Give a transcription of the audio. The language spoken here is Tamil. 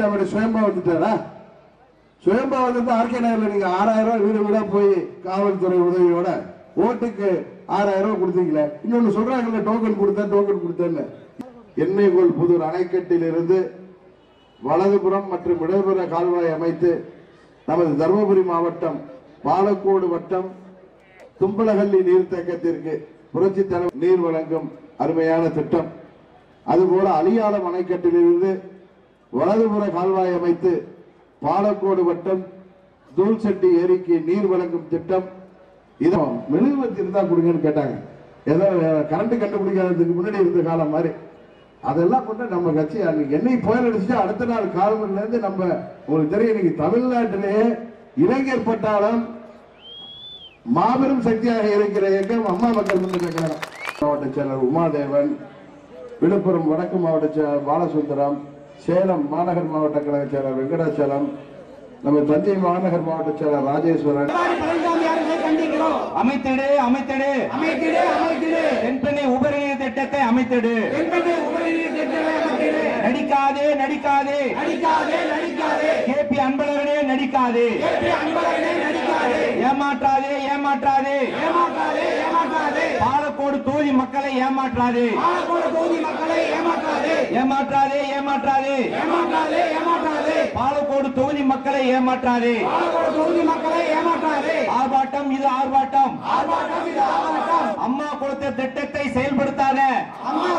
அவர் சுயம்பா வந்துட்டாரா? சுயம்பா வந்து ஆர்கே நகர்ல நீங்க ஆறாயிரம் ரூபாய் வீடு வீடா போய் காவல்துறை உதவியோட ஓட்டுக்கு ஆறாயிரம் ரூபாய் கொடுத்தீங்களே. இன்னொன்னு சொல்றாங்கல்ல டோக்கன் கொடுத்தேன் டோக்கன் கொடுத்தேன்னு. எண்ணெய்கோல் புதூர் அணைக்கட்டிலிருந்து வலதுபுறம் மற்றும் இடதுபுற கால்வாய் அமைத்து நமது தருமபுரி மாவட்டம் பாலக்கோடு வட்டம் தும்பலகல்லி நீர்த்தேக்கத்திற்கு புரட்சி தலைவர் நீர் வழங்கும் அருமையான திட்டம். அதுபோல அலியாளம் அணைக்கட்டிலிருந்து வலதுபுற கால்வாய் அமைத்து பாலக்கோடு வட்டம் தூள்செட்டி ஏரிக்கு நீர் வழங்கும் திட்டம். இதோ மெழுகுவத்தி இருந்தா கொடுங்கன்னு கேட்டாங்க. ஏதோ கரண்ட் கண்டுபிடிக்காததுக்கு முன்னாடி இருந்த காலம் மாதிரி. அதெல்லாம் கொண்டு நம்ம கட்சி அன்னைக்கு என்னை புயல் அடிச்சுட்டு அடுத்த நாள் காலமில இருந்து நம்ம உங்களுக்கு தெரியும் இன்னைக்கு தமிழ்நாட்டிலேயே இளைஞர் பட்டாளம் மாபெரும் சக்தியாக இருக்கிற இயக்கம் அம்மா மக்கள் முன்னேற்ற கழகம். மாவட்ட செயலர் உமாதேவன் விழுப்புரம் வடக்கு மாவட்ட செயலர் பாலசுந்தரம் சேலம் மாநகர் மாவட்ட கழக செயலர் வெங்கடாச்சலம் நம்ம தஞ்சை மாநகர் மாவட்ட செயலர் ராஜேஸ்வரன். அமைத்திடு அமைத்திடு. அமைத்திடு அமைத்திடு. தென்பெண்ணை உபரிநீர் திட்டத்தை அமைத்திடு. நடிக்காதே நடிக்காதே. நடிக்காதே நடிக்காதே. நடிக்காதே. ஏற்றி அன்பழகனே நடிக்காதே. ஏமாற்றாதே ஏமாற்றாதே. ஏமாற்றாதே. மக்களை ஏமாற்றாதே. ஏமாற்றாதே. ஏமாற்றாதே ஏமாற்றாதே. பாலக்கோடு தொகுதி மக்களை ஏமாற்றாதே. தொகுதி மக்களை ஏமாற்றாதே. ஆர்ப்பாட்டம் இது ஆர்ப்பாட்டம். ஆர்ப்பாட்டம் இது ஆர்ப்பாட்டம். அம்மா கொடுத்த திட்டத்தை செயல்படுத்தாத. அம்மா